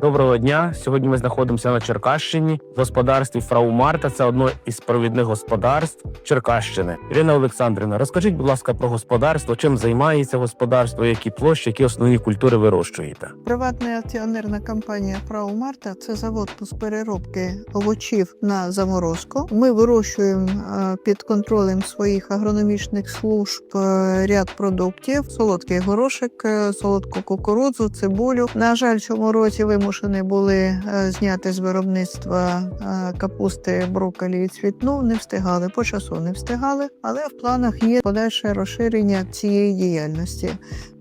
Доброго дня. Сьогодні ми знаходимося на Черкащині в господарстві Фрау Марта. Це одно із провідних господарств Черкащини. Ірина Олександрівна, розкажіть, будь ласка, про господарство, чим займається господарство, які площі, які основні культури вирощуєте. Приватна акціонерна компанія Фрау Марта це завод з переробки овочів на заморозку. Ми вирощуємо е, під контролем своїх агрономічних служб е, ряд продуктів: солодкий горошек, е, солодку кукурудзу, цибулю. На жаль, цьому році вимушені були е, зняти з виробництва е, капусти, брокколі і цвітну. Не встигали по часу, не встигали, але в планах є подальше розширення цієї діяльності.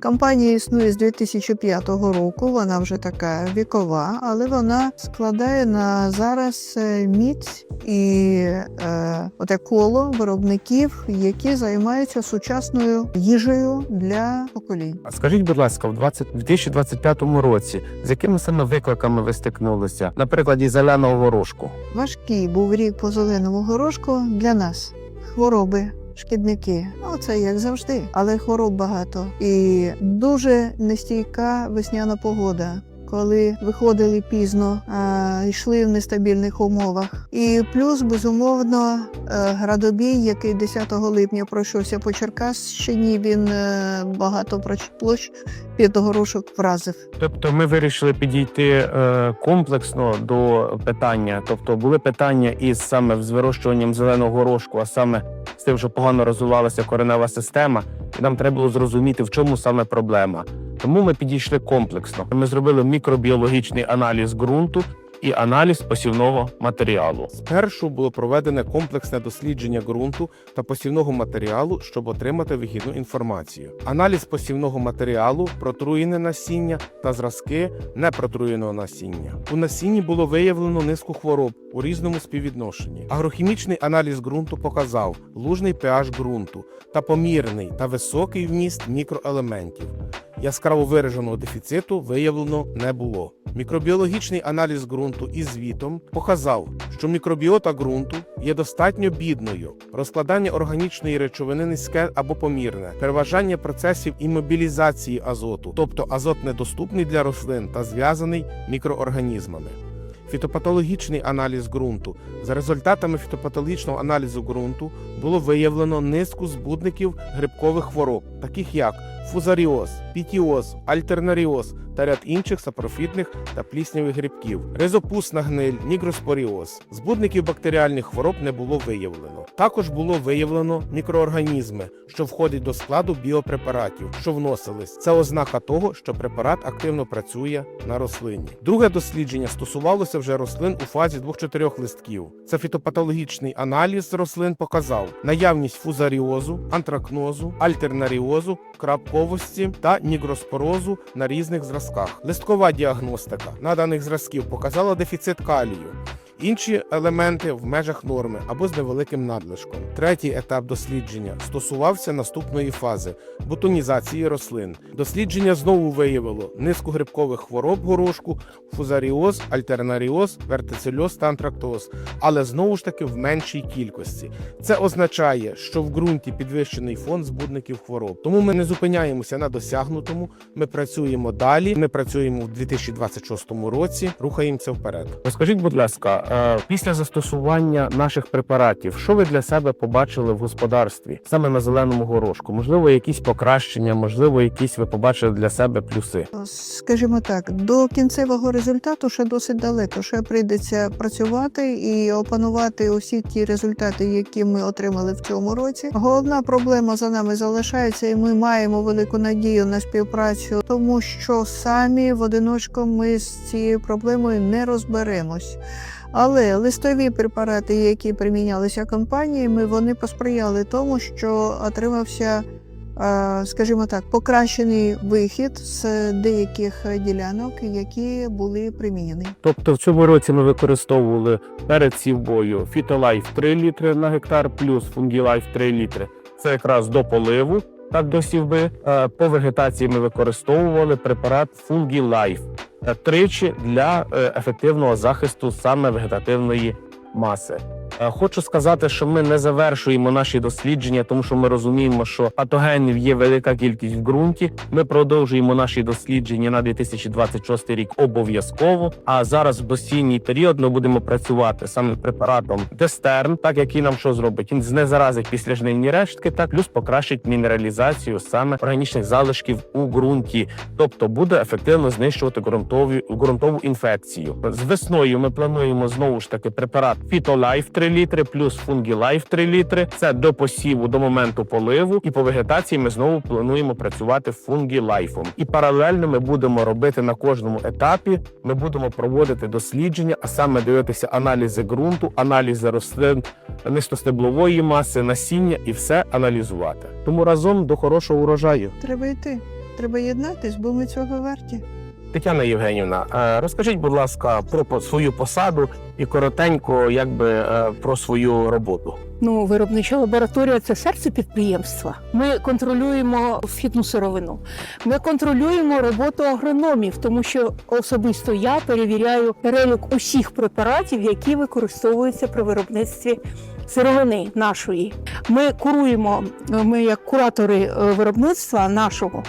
Компанія існує з 2005 року. Вона вже така вікова, але вона складає на зараз е, міць і е, оте коло виробників, які займаються сучасною їжею для поколінь. Скажіть, будь ласка, в 20 2025 році з якими саме викликами ви стикнулися? На прикладі зеленого горошку? Важкий був рік по зеленому горошку для нас. Хвороби. Шкідники, ну це як завжди, але хвороб багато і дуже нестійка весняна погода. Коли виходили пізно, йшли в нестабільних умовах. І плюс, безумовно, е, градобій, який 10 липня пройшовся по Черкащині, він е, багато площ під горошок вразив. Тобто ми вирішили підійти е, комплексно до питання. Тобто були питання із саме з вирощуванням зеленого горошку, а саме з тим, що погано розвивалася коренева система, і нам треба було зрозуміти, в чому саме проблема. Тому ми підійшли комплексно. Ми зробили мікробіологічний аналіз ґрунту і аналіз посівного матеріалу. Спершу було проведене комплексне дослідження ґрунту та посівного матеріалу, щоб отримати вигідну інформацію. Аналіз посівного матеріалу, протруєне насіння та зразки непротруєного насіння. У насінні було виявлено низку хвороб у різному співвідношенні. Агрохімічний аналіз ґрунту показав лужний pH ґрунту та помірний та високий вміст мікроелементів. Яскраво вираженого дефіциту виявлено не було. Мікробіологічний аналіз ґрунту із звітом показав, що мікробіота ґрунту є достатньо бідною, розкладання органічної речовини низьке або помірне, переважання процесів імобілізації азоту, тобто азот недоступний для рослин та зв'язаний мікроорганізмами. Фітопатологічний аналіз ґрунту. За результатами фітопатологічного аналізу ґрунту було виявлено низку збудників грибкових хвороб, таких як фузаріоз, пітіоз, альтернаріоз та ряд інших сапрофітних та пліснявих грибків, резопусна гниль, нігроспоріоз. Збудників бактеріальних хвороб не було виявлено. Також було виявлено мікроорганізми, що входять до складу біопрепаратів, що вносились. Це ознака того, що препарат активно працює на рослині. Друге дослідження стосувалося вже рослин у фазі двох-чотирьох листків. Це фітопатологічний аналіз рослин показав наявність фузаріозу, антракнозу, альтернаріозу, крапковості та нігроспорозу на різних зразках. Листкова діагностика наданих зразків показала дефіцит калію. Інші елементи в межах норми або з невеликим надлишком. Третій етап дослідження стосувався наступної фази бутонізації рослин. Дослідження знову виявило низку грибкових хвороб горошку, фузаріоз, альтернаріоз, вертицельоз та антрактоз, але знову ж таки в меншій кількості. Це означає, що в ґрунті підвищений фон збудників хвороб. Тому ми не зупиняємося на досягнутому. Ми працюємо далі. Ми працюємо в 2026 році. Рухаємося вперед. Розкажіть, будь ласка, після застосування наших препаратів, що ви для себе побачили в господарстві саме на зеленому горошку? Можливо, якісь покращення, можливо, якісь ви побачили для себе плюси. Скажімо так, до кінцевого результату ще досить далеко. Ще прийдеться працювати і опанувати усі ті результати, які ми отримали в цьому році. Головна проблема за нами залишається, і ми маємо велику надію на співпрацю, тому що самі в одиночку ми з цією проблемою не розберемось. Але листові препарати, які примінялися компаніями, вони посприяли тому, що отримався е, скажімо так, покращений вихід з деяких ділянок, які були примінені. Тобто в цьому році ми використовували перед сівбою Фітолайф 3 літри на гектар плюс Фунгілайф 3 літри. Це якраз до поливу, так до сівби. Е, По вегетації ми використовували препарат Фунгілайф тричі для е, ефективного захисту саме вегетативної маси. Е, Хочу сказати, що ми не завершуємо наші дослідження, тому що ми розуміємо, що патогенів є велика кількість в ґрунті. Ми продовжуємо наші дослідження на 2026 рік обов'язково. А зараз в осінній період ми будемо працювати саме препаратом Дестерн, так який нам що зробить? Він знезаразить післяжнивні рештки, так плюс покращить мінералізацію саме органічних залишків у ґрунті, тобто буде ефективно знищувати ґрунтові ґрунтову інфекцію. З весною ми плануємо знову ж таки препарат Фітолайф 3 літри плюс Фунгілайф 3 літри. Це до посіву до моменту поливу. І по вегетації ми знову плануємо працювати Фунгілайфом. І паралельно ми будемо робити на кожному етапі. Ми будемо проводити дослідження, а саме дивитися аналізи ґрунту, аналізи рослин низькостеблової маси, насіння і все аналізувати. Тому разом до хорошого урожаю. Треба йти. Треба єднатись, бо ми цього варті. Тетяна Євгенівна, е, розкажіть, будь ласка, про свою посаду і коротенько, якби е, про свою роботу. Ну, виробнича лабораторія це серце підприємства. Ми контролюємо вхідну сировину. Ми контролюємо роботу агрономів, тому що особисто я перевіряю перелік усіх препаратів, які використовуються при виробництві сировини нашої. Ми куруємо, ми як куратори е, виробництва нашого.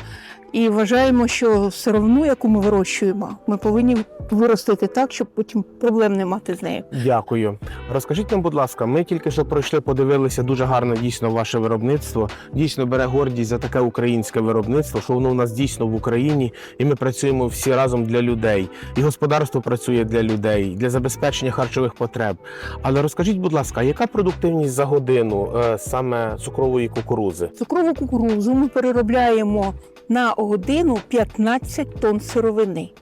І вважаємо, що сировину, яку ми вирощуємо, ми повинні виростити так, щоб потім проблем не мати з нею. Дякую. Розкажіть нам, будь ласка, ми тільки що пройшли, подивилися дуже гарно дійсно ваше виробництво. Дійсно бере гордість за таке українське виробництво, що воно у нас дійсно в Україні, і ми працюємо всі разом для людей. І господарство працює для людей, для забезпечення харчових потреб. Але розкажіть, будь ласка, яка продуктивність за годину е, саме цукрової кукурузи? Цукрову кукурузу ми переробляємо на годину 15 тонн сировини.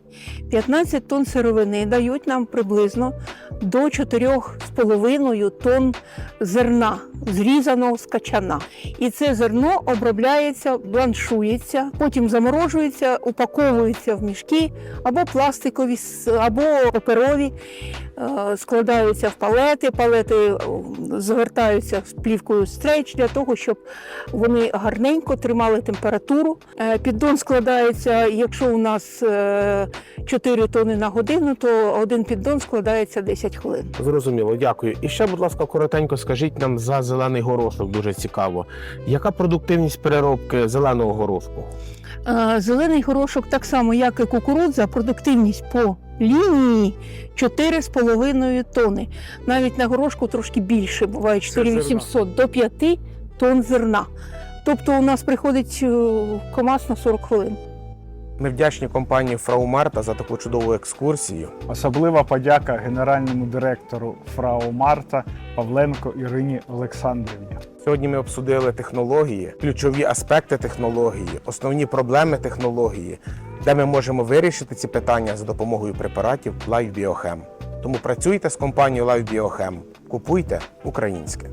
15 тонн сировини дають нам приблизно до 4,5 тонн зерна, зрізаного з качана. І це зерно обробляється, бланшується, потім заморожується, упаковується в мішки або пластикові, або паперові, е, складаються в палети. Палети е, завертаються з плівкою стрейч для того, щоб вони гарненько тримали температуру. Е, Піддон складається, якщо у нас е, 4 тони на годину, то один піддон складається 10 хвилин. Зрозуміло, дякую. І ще, будь ласка, коротенько скажіть нам за зелений горошок. Дуже цікаво. Яка продуктивність переробки зеленого горошку? Е, Зелений горошок, так само як і кукурудза, продуктивність по лінії 4,5 тони. Навіть на горошку трошки більше, буває 4800 до 5 тонн зерна. Тобто у нас приходить КАМАЗ на 40 хвилин. Ми вдячні компанії Фрау Марта за таку чудову екскурсію. Особлива подяка генеральному директору Фрау Марта Павленко Ірині Олександрівні. Сьогодні ми обсудили технології, ключові аспекти технології, основні проблеми технології, де ми можемо вирішити ці питання за допомогою препаратів Live Biochem. Тому працюйте з компанією Live Biochem, купуйте українське.